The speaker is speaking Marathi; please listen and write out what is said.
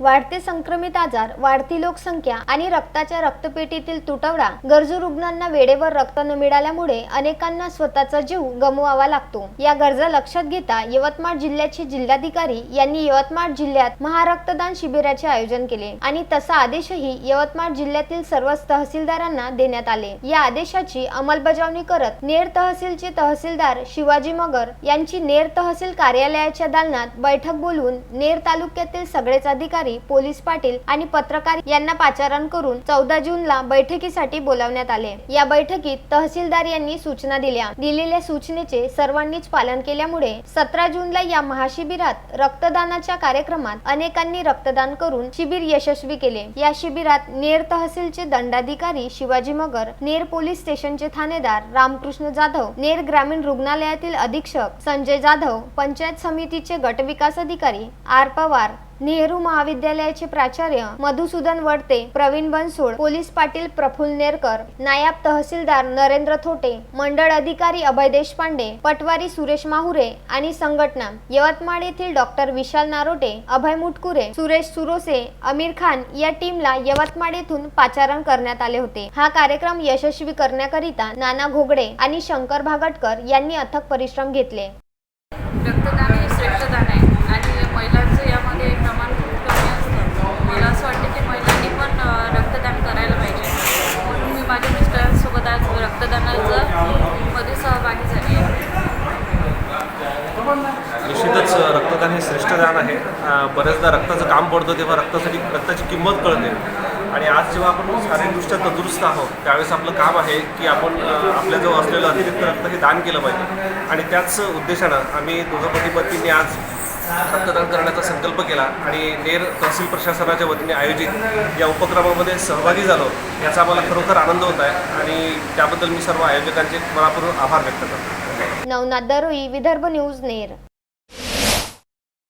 वाढते संक्रमित आजार वाढती लोकसंख्या आणि रक्ताच्या रक्तपेटीतील तुटवडा गरजू रुग्णांना वेळेवर रक्त न मिळाल्यामुळे अनेकांना स्वतःचा जीव गमवावा लागतो. या गरजा लक्षात घेता यवतमाळ जिल्ह्याचे जिल्हाधिकारी यांनी यवतमाळ जिल्ह्यात महारक्तदान शिबिराचे आयोजन केले आणि तसा आदेशही यवतमाळ जिल्ह्यातील सर्वच तहसीलदारांना देण्यात आले. या आदेशाची अंमलबजावणी करत नेर तहसीलचे तहसीलदार शिवाजी मगर यांची नेर तहसील कार्यालयाच्या दालनात बैठक बोलवून नेर तालुक्यातील सगळेच अधिकारी पोलीस पाटील आणि पत्रकार यांना पाचारण करून चौदा जूनला बैठकीसाठी बोलावण्यात आले. या बैठकीत तहसीलदार यांनी सूचना दिल्या. दिलेल्या सूचनेचे सर्वांनीच पालन केल्यामुळे सतरा जूनला या महाशिबिरात रक्तदानाच्या कार्यक्रमात अनेकांनी रक्तदान करून शिबिर यशस्वी केले. या शिबिरात नेर तहसीलचे दंडाधिकारी शिवाजी मगर नेर पोलीस स्टेशनचे थानेदार रामकृष्ण जाधव नेर ग्रामीण रुग्णालयातील अधीक्षक संजय जाधव पंचायत समितीचे गटविकास अधिकारी आर पवार नेहरू महाविद्यालयाचे प्राचार्य मधुसूदन वडते प्रवीण बनसोड पोलीस पाटील प्रफुल्ल नेरकर नायब तहसीलदार नरेंद्र थोटे मंडळ अधिकारी अभय देशपांडे पटवारी सुरेश माहुरे आणि संघटना. यवतमाळ येथील डॉक्टर विशाल नारोटे अभय मुटकुरे सुरेश सुरोसे आमिर खान या टीमला यवतमाळ येथून पाचारण करण्यात आले होते. हा कार्यक्रम यशस्वी करण्याकरिता नाना घोगडे आणि शंकर भागटकर यांनी अथक परिश्रम घेतले. रक्तदान हे श्रेष्ठदान आहे. रक्तदानाचं मध्ये सहभागी झाली. निश्चितच रक्तदान हे श्रेष्ठदान आहे. बऱ्याचदा रक्ताचं काम पडतं तेव्हा रक्तासाठी रक्ताची किंमत कळते. आणि आज जेव्हा आपण शारीरिकदृष्ट्या तंदुरुस्त आहोत त्यावेळेस आपलं काम आहे की आपण आपल्याजवळ असलेलं अतिरिक्त रक्त हे दान केलं पाहिजे. आणि त्याच उद्देशानं आम्ही दोघं पती पत्नीने आज रक्तदान करण्याचा संकल्प केला आणि नेर तहसील प्रशासनाच्या वतीने आयोजित या उपक्रमामध्ये सहभागी झालो याचा आम्हाला खरोखर आनंद होत आहे आणि त्याबद्दल मी सर्व आयोजकांचे मनापूर्वक आभार व्यक्त करतो. नवनाथ दरोई विदर्भ न्यूज नेर.